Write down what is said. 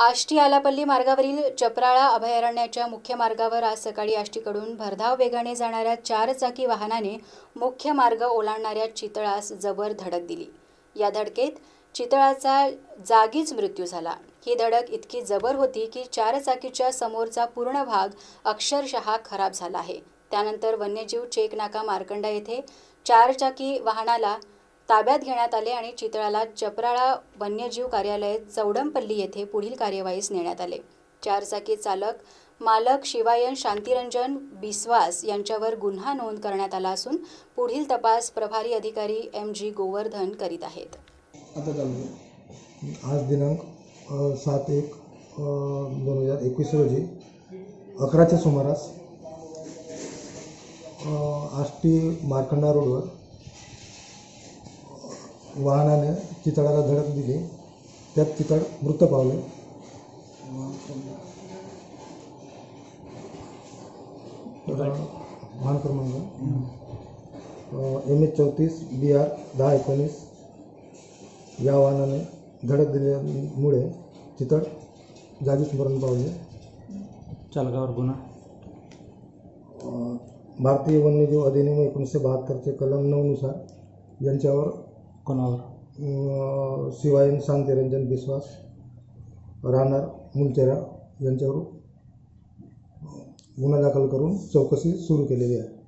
आष्टी आलापल्ली मार्गावरील चपराळा अभयारण्याच्या मुख्य मार्गावर आज सकाळी आष्टीकडून भरधाव वेगाने जाणाऱ्या चारचाकी वाहनाने मुख्य मार्ग ओलांडणाऱ्या चितळास जबर धडक दिली. या धडकेत चितळाचा जागीच मृत्यू झाला. ही धडक इतकी जबर होती की चारचाकीच्या समोरचा पूर्ण भाग अक्षरशः खराब झाला आहे. त्यानंतर वन्यजीव चेकनाका मार्कंडा येथे चारचाकी वाहनाला ताब्यात घेण्यात आले आणि चितळाला चपराळा वन्यजीव कार्यालय चौडमपल्ली येथे पुढील कार्यवाहीस नेण्यात आले. चारचाकी चालक मालक शिवायन शांतिरंजन बिस्वास यांच्यावर गुन्हा नोंद करण्यात आला असून पुढील तपास प्रभारी अधिकारी एम जी गोवर्धन करीत आहेत. आज दिनांक सात एक दोन हजार एकवीस रोजी अकराच्या सुमारास आष्टी मार्कंडा रोडवर वाहनाने चितळाला धडक दिली त्यात चितळ मृत पावले. वाहन क्रमांक. एम एच चौतीस बी आर दहा एकोणीस. या वाहनाने धडक दिल्यामुळे चितळ जागीच मरण पावले. चालकावर गुन्हा. भारतीय वन्यजीव अधिनियम एकोणीसशे बहात्तरचे कलम नऊनुसार यांच्यावर कोणावर? शिवाय शांतिरंजन विश्वास राहणार मुलचेरा यांच्यावर गुन्हा दाखल करून चौकशी सुरू केलेली आहे.